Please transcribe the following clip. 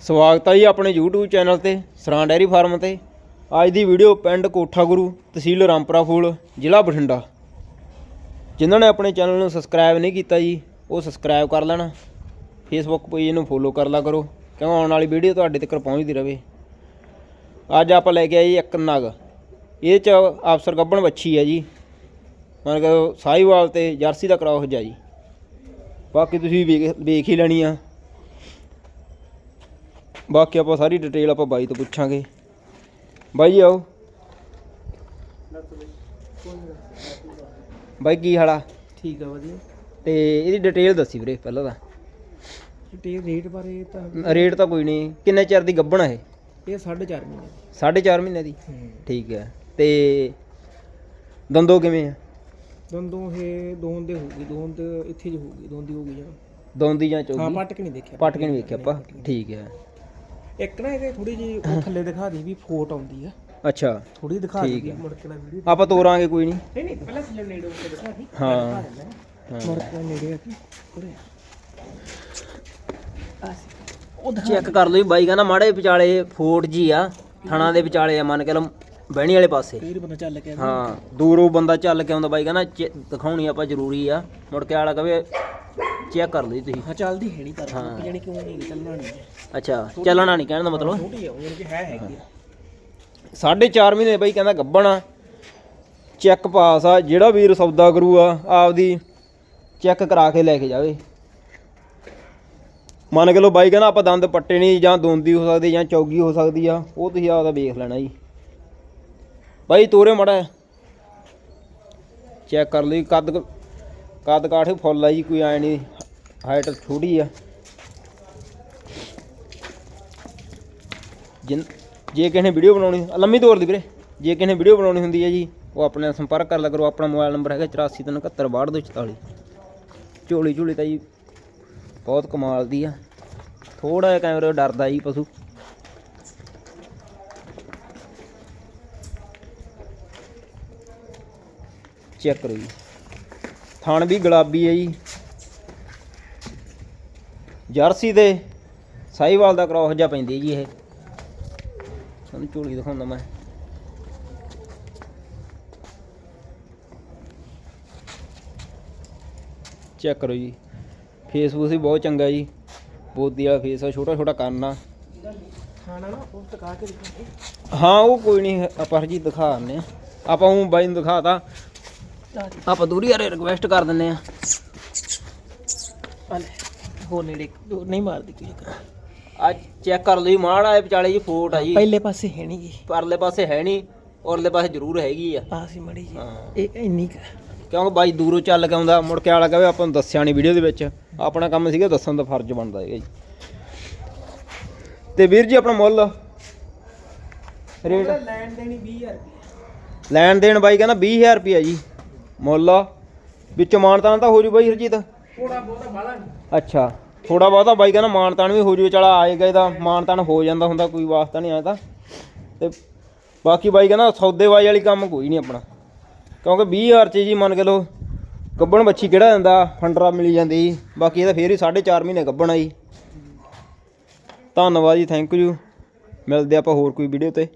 ਸਵਾਗਤ ਹੈ ਜੀ ਆਪਣੇ YouTube ਚੈਨਲ ਤੇ, ਸਰਾਂ ਡੈਰੀ ਫਾਰਮ ਤੇ। ਅੱਜ ਦੀ ਵੀਡੀਓ ਪਿੰਡ ਕੋਠਾ ਗੁਰੂ ਤਹਿਸੀਲ ਰਾਮਪੁਰਾ ਫੂਲ, ਜ਼ਿਲ੍ਹਾ ਬਠਿੰਡਾ। ਜਿਨ੍ਹਾਂ ਨੇ ਆਪਣੇ ਚੈਨਲ ਨੂੰ ਸਬਸਕ੍ਰਾਈਬ ਨਹੀਂ ਕੀਤਾ ਜੀ, ਉਹ ਸਬਸਕ੍ਰਾਈਬ ਕਰ ਲੈਣਾ। ਫੇਸਬੁੱਕ ਪੇਜ ਨੂੰ ਫੋਲੋ ਕਰ ਲਿਆ ਕਰੋ, ਕਿਉਂ ਆਉਣ ਵਾਲੀ ਵੀਡੀਓ ਤੁਹਾਡੇ ਤੱਕ ਪਹੁੰਚਦੀ ਰਹੇ ਅੱਜ ਆਪਾਂ ਲੈ ਕੇ ਆਏ ਜੀ ਇੱਕ ਨਗ। ਇਹ ਚ ਅਫਸਰ ਗੱਬਣ ਵੱਛੀ ਹੈ ਜੀ। ਮਨ ਕਿ ਸਾਹੀਵਾਲ ਤੇ ਜਰਸੀ ਦਾ ਕਰਾਓ ਜਾ ਜੀ। ਬਾਕੀ ਤੁਸੀਂ ਵੇਖ ਵੇਖ ਹੀ ਲੈਣੀ ਆ। ਬਾਕੀ ਆਪਾਂ ਸਾਰੀ ਡਿਟੇਲ ਆਪਾਂ ਬਾਈ ਤੋਂ ਪੁੱਛਾਂਗੇ। ਬਾਈ ਜੀ ਆਓ। ਬਾਈ ਕੀ ਹਾਲਾ ਠੀਕ ਆ ਵਧੀਆ। ਤੇ ਇਹਦੀ ਡਿਟੇਲ ਦੱਸੀ ਵੀਰੇ ਪਹਿਲਾਂ ਤਾਂ। ਤੇ ਰੇਟ ਬਾਰੇ ਤਾਂ ਰੇਟ ਤਾਂ ਕੋਈ ਨਹੀਂ ਕਿੰਨੇ ਚਿਰ ਦੀ ਗੱਬਣ ਹੈ ਇਹ? 4.5 ਮਹੀਨੇ 4.5 ਮਹੀਨੇ ਦੀ? ਹੂੰ। ਠੀਕ ਹੈ ਤੇ ਦੰਦੋ ਕਿਵੇਂ ਆ? ਦੋਨੋਂ ਇਹ ਦੋਨ ਦੇ ਹੋਊਗੀ ਦੋਨ ਤੇ ਇੱਥੇ ਜੀ ਹੋਊਗੀ ਦੋਨ ਦੀ ਹੋਊਗੀ ਜਰਾ ਦੋਂਦੀ ਜਾਂ ਹਾਂ ਚੌਗੀ? ਪਟਕ ਨਹੀਂ ਦੇਖਿਆ। ਪਟ ਕੇ ਨਹੀਂ ਵੇਖਿਆ ਆਪਾਂ? ਠੀਕ ਹੈ ਇੱਕ ਨਾ ਇਹਦੇ ਥੋੜੀ ਜੀ ਉਹ ਥੱਲੇ ਦਿਖਾ ਦੀ ਵੀ ਫੋਟ ਆਉਂਦੀ ਆ। ਅੱਛਾ ਥੋੜੀ ਦਿਖਾ ਠੀਕ ਦੀ ਆ। ਮੁੜ ਕੇ ਨਾ ਵੀਡੀਓ ਆਪਾਂ ਤੋਰਾਂਗੇ ਕੋਈ ਨਹੀਂ। ਨਹੀਂ ਨਹੀਂ ਪਹਿਲਾਂ ਥੱਲੇ ਨੇੜੇ ਉੱਤੇ ਦਿਖਾ ਦੀ ਹਾਂ। ਹਾਂ। ਮੁੜ ਕੇ ਨੇੜੇ ਆ ਕੇ ਉਰੇ ਉਹ ਚੈੱਕ ਕਰ ਲਓ ਜੀ ਬਾਈ ਕਹਿੰਦਾ ਮਾੜੇ ਵਿਚਾਲੇ ਫੋਟ ਜੀ ਆ ਥਣਾ ਦੇ ਵਿਚਾਲੇ ਆ ਮੰਨ ਕੇ ਲਓ ਬਹਿਣੀ ਵਾਲੇ ਪਾਸੇ। ਫੇਰ ਬੰਦਾ ਚੱਲ ਕੇ ਹਾਂ ਦੂਰੋਂ ਬੰਦਾ ਚੱਲ ਕੇ ਆਉਂਦਾ ਬਾਈ ਕਹਿੰਦਾ ਚੈ- ਦਿਖਾਉਣੀ ਆਪਾਂ ਜ਼ਰੂਰੀ ਆ। ਮੁੜ ਕੇ ਆਲਾ ਕਵੇ ਚੈੱਕ ਕਰ ਜੀ ਤੁਸੀਂ। ਹਾਂ ਚੱਲਦੀ ਹੈ ਨਹੀਂ ਪਰ ਹਾਂ। ਜਾਨੀ ਕਿਉਂ ਨਹੀਂ ਚੱਲਣਾ ਨਹੀਂ ਅੱਛਾ ਚੱਲਣਾ ਨਹੀਂ ਕਹਿਣ ਦਾ ਮਤਲਬ? ਛੋਟੀ ਆ ਉਹ ਜਾਨੀ ਕਿ ਹੈ ਹੈਗੀ ਆ। ਸਾਢੇ ਚਾਰ ਮਹੀਨੇ ਬਾਈ ਕਹਿੰਦਾ ਗੱਬਣ ਆ। ਚੈੱਕ ਪਾਸ ਆ ਜਿਹੜਾ ਵੀਰ ਸੌਦਾ ਕਰੂ ਆ ਆਪਦੀ ਚੈੱਕ ਕਰਾ ਕੇ ਲੈ ਕੇ ਜਾਵੇ। ਮੰਨ ਕੇ ਲਓ ਬਾਈ ਕਹਿੰਦਾ ਆਪਾਂ ਦੰਦ ਪੱਟੇ ਨਹੀਂ ਜਾਂ ਦੋਂਦੀ ਹੋ ਸਕਦੀ ਜਾਂ ਚੌਗੀ ਹੋ ਸਕਦੀ ਆ ਉਹ ਤੁਸੀਂ ਆਪਦਾ ਵੇਖ ਲੈਣਾ ਜੀ। ਬਾਈ ਤੋਰੇ ਮੜਾ ਚੈੱਕ ਕਰ ਲਈ ਕੱਦ ਕ- ਕੱਦ ਕਾਠ ਫੁੱਲ ਆ ਜੀ ਕੋਈ ਐ ਨਹੀਂ। ਹਾਈਟ ਛੋਟੀ ਆ। ਜਿਨ, ਜੇ ਕਿਸੇ ਨੇ ਵੀਡੀਓ ਬਣਾਉਣੀ ਲੰਮੀ ਤੋਰ ਦੀ ਵੀਰੇ। ਜੇ ਕਿਸੇ ਨੇ ਵੀਡੀਓ ਬਣਾਉਣੀ ਹੁੰਦੀ ਹੈ ਜੀ, ਉਹ ਆਪਣੇ ਨਾਲ ਸੰਪਰਕ ਕਰ ਲਿਆ ਕਰੋ। ਆਪਣਾ ਮੋਬਾਈਲ ਨੰਬਰ ਹੈਗਾ 8437724244 ਝੋਲੀ ਝੋਲੀ ਤਾਂ ਜੀ, ਬਹੁਤ ਕਮਾਲ ਦੀ ਆ। ਥੋੜਾ ਜਿਹਾ ਕੈਮਰੇ ਡਰਦਾ ਜੀ ਪਸ਼ੂ। ਚੈੱਕ ਕਰੋ ਜੀ। ਥਣ ਵੀ ਗੁਲਾਬੀ ਹੈ ਜੀ। ਜਰਸੀ ਦੇ ਸਾਈਵਾਲ ਦਾ ਕ੍ਰੋਸ ਜਿਹਾ ਪੈਂਦੀ ਜੀ ਇਹ। ਤੁਹਾਨੂੰ ਝੋਲੀ ਦਿਖਾਉਂਦਾ ਮੈਂ। ਚੈੱਕ ਕਰੋ ਜੀ। ਫੇਸਬੁੱਕ ਵੀ ਬਹੁਤ ਚੰਗਾ ਜੀ। ਬੋਦੀ ਵਾਲਾ ਫੇਸ ਆ, ਛੋਟਾ ਛੋਟਾ ਕੰਨ ਆ। ਹਾਂ, ਉਹ ਕੋਈ ਨਹੀਂ, ਆਪਾਂ ਜੀ ਦਿਖਾ ਦਿੰਦੇ ਆ ਆਪਾਂ ਉਹ ਬਾਈ ਨੂੰ ਦਿਖਾਤਾ। ਆਪਾਂ ਦੂਰੀ ਯਾਰ ਰਿਕਵੈਸਟ ਕਰ ਦਿੰਦੇ ਆ ਹਲੇ ਹੋ ਨੇੜੇ ਉਹ ਨਹੀਂ ਮਾਰਦੀ ਕੋਈ ਚੱਕਰ ਆ ਚੈੱਕ ਕਰ ਲਈ ਮਾੜਾ ਇਹ ਵਿਚਾਲੇ ਜੀ ਫੋਟ ਆ ਜੀ ਪਹਿਲੇ ਪਾਸੇ ਹੈ ਨਹੀਂ ਜੀ ਪਰਲੇ ਪਾਸੇ ਹੈ ਨਹੀਂ ਔਰਲੇ ਪਾਸੇ ਜ਼ਰੂਰ ਹੈਗੀ ਆ। ਆਹ ਸੀ ਮੜੀ ਜੀ ਹਾਂ। ਇਹ ਇੰਨੀ ਕੁ ਹੈ। ਕਿਉਂਕਿ ਬਾਈ ਦੂਰੋਂ ਚੱਲ ਕੇ ਆਉਂਦਾ ਮੁੜ ਕੇ ਆਲਾ ਕਹੇ ਆਪਾਂ ਨੂੰ ਦੱਸਿਆ ਨਹੀਂ ਵੀਡੀਓ ਦੇ ਵਿੱਚ। ਆਪਣਾ ਕੰਮ ਸੀਗਾ ਦੱਸਣ ਦਾ ਫਰਜ਼ ਬਣਦਾ ਹੈਗਾ ਜੀ। ਤੇ ਵੀਰ ਜੀ ਆਪਣਾ ਮੁੱਲ? ਰੇਟ? ਲੈਣ ਦੇਣੀ 20000 ਰੁਪਏ ਲੈਣ ਦੇਣ ਬਾਈ ਕਹਿੰਦਾ 20000 ਰੁਪਿਆ ਜੀ ਮੁੱਲ। ਆ। ਵਿੱਚੋਂ ਮਾਨਤਾਨ ਤਾਂ ਹੋ ਜੂ ਬਾਈ ਹਰਜੀਤ? ਥੋੜਾ ਬਹੁਤਾ ਬਾਲਾ ਨਹੀਂ ਅੱਛਾ। ਥੋੜਾ ਬਹੁਤਾ ਬਾਈ ਕਹਿੰਦਾ ਮਾਨਤਾਨ ਵੀ ਹੋ ਜੂ, ਚਲਾ ਆਏਗਾ ਇਹਦਾ ਦਾ ਮਾਨਤਾਨ ਹੋ ਜਾਂਦਾ ਹੁੰਦਾ, ਕੋਈ ਵਾਸਤਾ ਨਹੀਂ ਆਇਆ ਤਾਂ। ਤੇ ਬਾਕੀ ਬਾਈ ਕਹਿੰਦਾ ਸੌਦੇਬਾਜ਼ੀ ਵਾਲੀ ਕੰਮ ਕੋਈ ਨਹੀਂ ਆਪਣਾ। ਕਿਉਂਕਿ 20000 ਚ ਜੀ ਮੰਨ ਕੇ ਲੋ ਗੱਬਣ ਬੱਚੀ ਕਿਹੜਾ ਦਿੰਦਾ, ਫੰਡਰਾ ਮਿਲੀ ਜਾਂਦੀ ਜੀ ਬਾਕੀ ਇਹਦਾ ਫੇਰ ਹੀ 4.5 ਮਹੀਨੇ ਗੱਬਣ ਆ ਜੀ। ਧੰਨਵਾਦ ਜੀ ਥੈਂਕ ਯੂ ਮਿਲਦੇ ਆਪਾਂ ਹੋਰ ਕੋਈ ਵੀਡੀਓ ਤੇ।